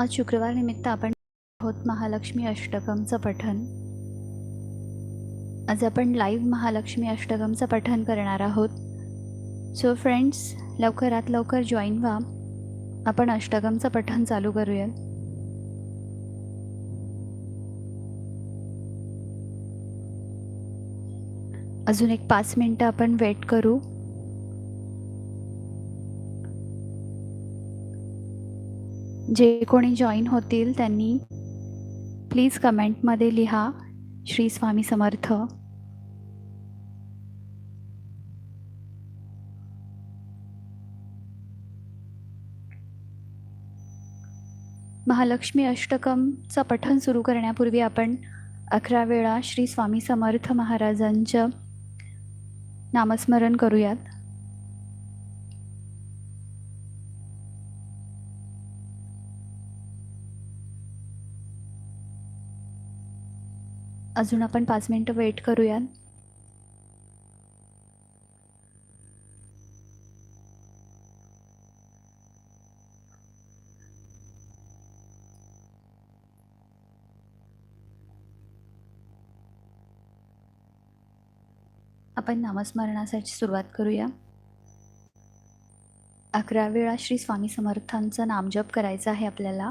आज शुक्रवार निमित्त आपण आहोत महालक्ष्मी अष्टकमचं पठन आज आपण लाईव्ह महालक्ष्मी अष्टकमचं पठन करणार आहोत. सो फ्रेंड्स लवकरात लवकर जॉईन व्हा. आपण अष्टकमचं पठन चालू करूयात. अजून एक पाच मिनटं आपण वेट करू. जे कोणी जॉईन होतील त्यांनी प्लीज कमेंटमध्ये लिहा श्री स्वामी समर्थ. महालक्ष्मी अष्टकमचं पठण सुरू करण्यापूर्वी आपण अकरा वेळा श्री स्वामी समर्थ महाराजांचं नामस्मरण करूयात. अजून आपण पाच मिनटं वेट करूया आपण नामस्मरणासाठी सुरुवात करूया. अकरा वेळा श्री स्वामी समर्थांचं नामजप करायचं आहे आपल्याला.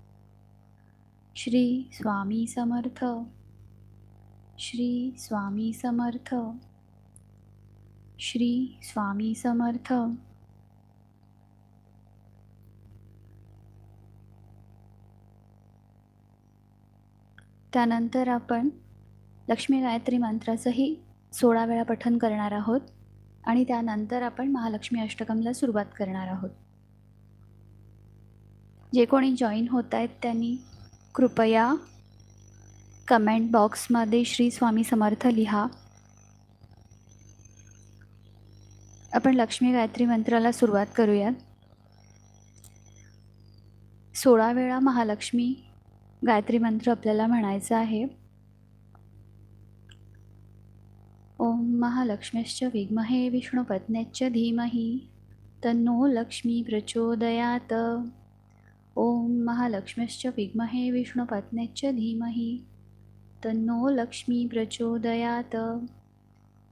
श्री स्वामी समर्थ. श्री स्वामी समर्थ. श्री स्वामी समर्थ. त्यानंतर आपण लक्ष्मी गायत्री मंत्राचंही सोळा वेळा पठन करणार आहोत आणि त्यानंतर आपण महालक्ष्मी अष्टकमला सुरुवात करणार आहोत. जे कोणी जॉईन होत आहेत त्यांनी कृपया कमेंट बॉक्समध्ये श्री स्वामी समर्थ लिहा. आपण लक्ष्मी गायत्री मंत्राला सुरुवात करूयात. सोळा वेळा महालक्ष्मी गायत्री मंत्र आपल्याला म्हणायचा आहे. ओम महालक्ष्मीश्च विद्महे विष्णुपत्न्यश्च धीमही. तन्नो लक्ष्मी प्रचोदयात. ओम महालक्ष्म्यश्च विद्महे विष्णुपत्न्यश्च धीमहि। तन्नो लक्ष्मी प्रचोदयात।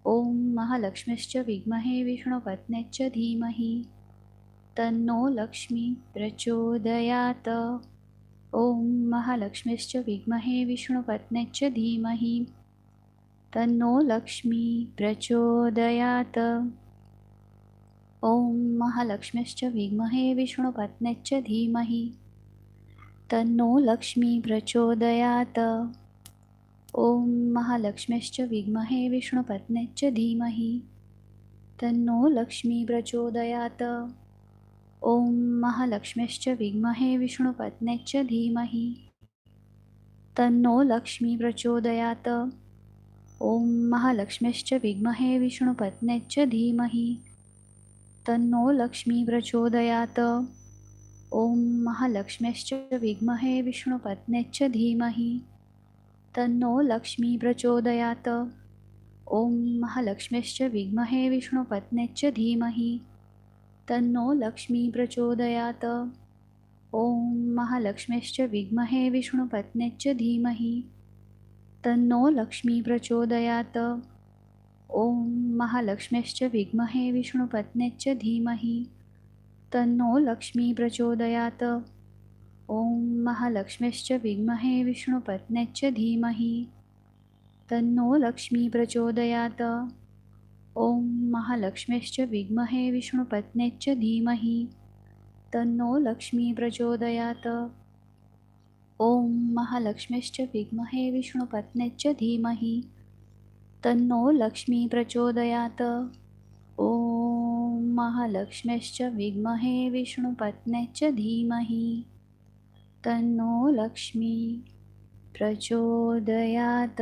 ओम महालक्ष्म्यश्च विद्महे विष्णुपत्न्यश्च धीमहि। तन्नो लक्ष्मी प्रचोदयात। ओम महालक्ष्म्यश्च विद्महे विष्णुपत्न्यश्च धीमहि। तन्नो लक्ष्मी प्रचोदयात ओम महालक्ष्म्यश्च विद्महे विष्णुपत्न्यश्च धीमहि। तन्नो लक्ष्मी प्रचोदयात। ओम महालक्ष्म्यश्च विद्महे विष्णुपत्न्यश्च धीमहि। तन्नो लक्ष्मी प्रचोदयात। ओम महालक्ष्म्यश्च विद्महे विष्णुपत्न्यश्च धीमहि। तन्नो लक्ष्मी प्रचोदयात। ओम महालक्ष्म्यश्च विद्महे विष्णुपत्न्यश्च धीमहि। तन्नो लक्ष्मी प्रचोदयात ओम महालक्ष्म्यश्च विद्महे विष्णुपत्न्यश्च धीमहि। तन्नो लक्ष्मी प्रचोदयात ओम महालक्ष्म्यश्च विद्महे विष्णुपत्न्यश्च धीमहि। तन्नो लक्ष्मी प्रचोदयात ओम महालक्ष्म्यश्च विद्महे विष्णुपत्न्यश्च धीमहि। तन्नो लक्ष्मी प्रचोदयात ओम महालक्ष्म्यश्च विद्महे विष्णुपत्न्यश्च धीमहि तन्नो लक्ष्मी प्रचोदयात। ओम महालक्ष्म्यश्च विद्महे विष्णुपत्न्यश्च धीमहि तन्नो लक्ष्मी प्रचोदयात। ओम महालक्ष्म्यश्च विद्महे विष्णुपत्न्यश्च धीमहि तन्नो लक्ष्मी प्रचोदयात। ओम महालक्ष्म्यश्च विद्महे विष्णुपत्न्यश्च धीमहि तन्नो लक्ष्मी प्रचोदयात ओम महालक्ष्म्यश्च विद्महे विष्णुपत्न्यश्च धीमहि। तन्नो लक्ष्मी प्रचोदयात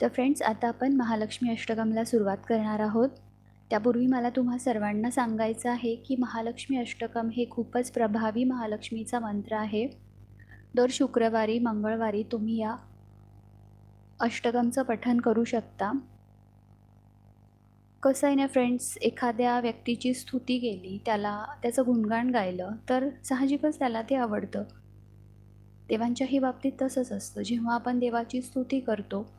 तर फ्रेंड्स आता आपण महालक्ष्मी अष्टकमला सुरुवात करणार आहोत. त्यापूर्वी मला तुम्हा सर्वांना सांगायचं आहे की महालक्ष्मी अष्टकम हे खूपच प्रभावी महालक्ष्मीचा मंत्र आहे. दर शुक्रवारी मंगळवारी तुम्ही या अष्टकमचं पठन करू शकता. कसं आहे ना फ्रेंड्स एखाद्या व्यक्तीची स्तुती केली त्याला त्याचं गुणगान गायलं तर साहजिकच त्याला ते आवडतं. देवांच्याही बाबतीत तसंच असतं. जेव्हा आपण देवाची स्तुती करतो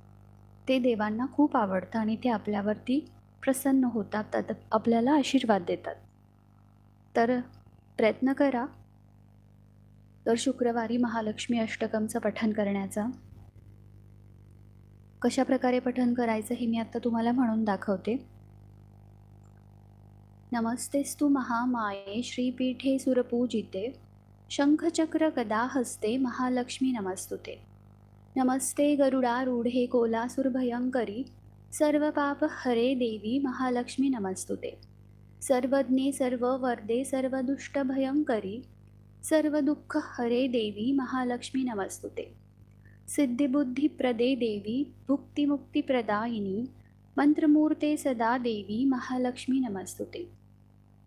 ते देवांना खूप आवडतं आणि ते आपल्यावरती प्रसन्न होतात तर आपल्याला आशीर्वाद देतात. तर प्रयत्न करा. तर शुक्रवारी महालक्ष्मी अष्टकमचं पठण करण्याचा. कशा प्रकारे पठन करायचं हे मी आत्ता तुम्हाला म्हणून दाखवते. नमस्तेस्तु महामाये श्रीपीठे सुरपूजिते शंखचक्र गदा हस्ते महालक्ष्मी नमस्तुते. नमस्ते गरुडारूढे कोलासुरभयंकरी सर्वपाप हरे देवी महालक्ष्मी नमस्तुते. सर्वज्ञे सर्व वर्दे सर्वदुष्टभयंकरी सर्वदुःख हरे देवी महालक्ष्मी नमस्तुते. सिद्धिबुद्धिप्रदे देवी भुक्तिमुक्तिप्रदायिनी मंत्रमूर्ते सदा देवी महालक्ष्मी नमस्तुते।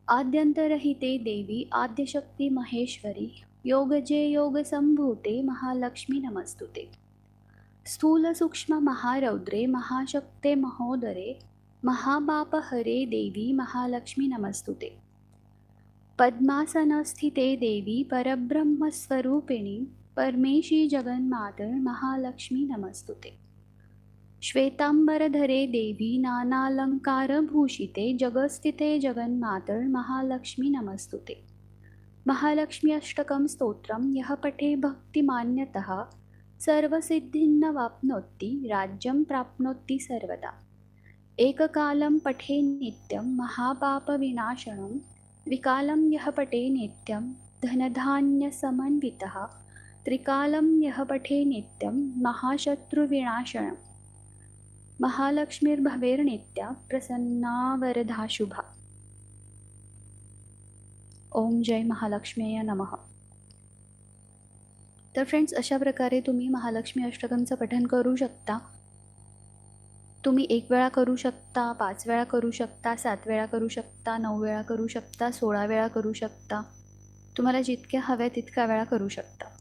आद्यंतरहिते देवी आद्यशक्ती महेश्वरी योगजे योगसंभूते महालक्ष्मी नमस्तुते। स्थूलसूक्ष्म महारौद्रे महाशक्ते महोदरे महापापहरे देवी महालक्ष्मी नमस्तुते। पद्मासनस्थिते देवी परब्रह्मस्वरूपिणी परमेशी जगन्मातर महालक्ष्मी नमस्तुते. श्वेतांबरधरे देवी नानालंकारभूषिते जगस्थिते जगन्मातर महालक्ष्मी नमस्तुते. महालक्ष्मी अष्टकं स्तोत्रं यः पठे भक्तिमान्यतः सर्वसिद्धिन्न वाप्नोत्ति राज्यं प्राप्नोति सर्वदा. एककालं पठे नित्यं महापापविनाशनं द्विकालं यः पठे नित्यं धनधान्यसमन्वितः त्रिकालं यः पठे नित्यं महाशत्रुविनाशनं। महालक्ष्मीर्भवेर्नित्या प्रसन्ना वरदा शुभा ओम जय महालक्ष्मीय नमः। तर फ्रेंड्स अशा प्रकारे तुम्ही महालक्ष्मी अष्टकमचं पठन करू शकता. तुम्ही एक वेळा करू शकता पाच वेळा करू शकता सात वेळा करू शकता नऊ वेळा करू शकता सोळा वेळा करू शकता. तुम्हाला जितक्या हव्या तितक्या वेळा करू शकता.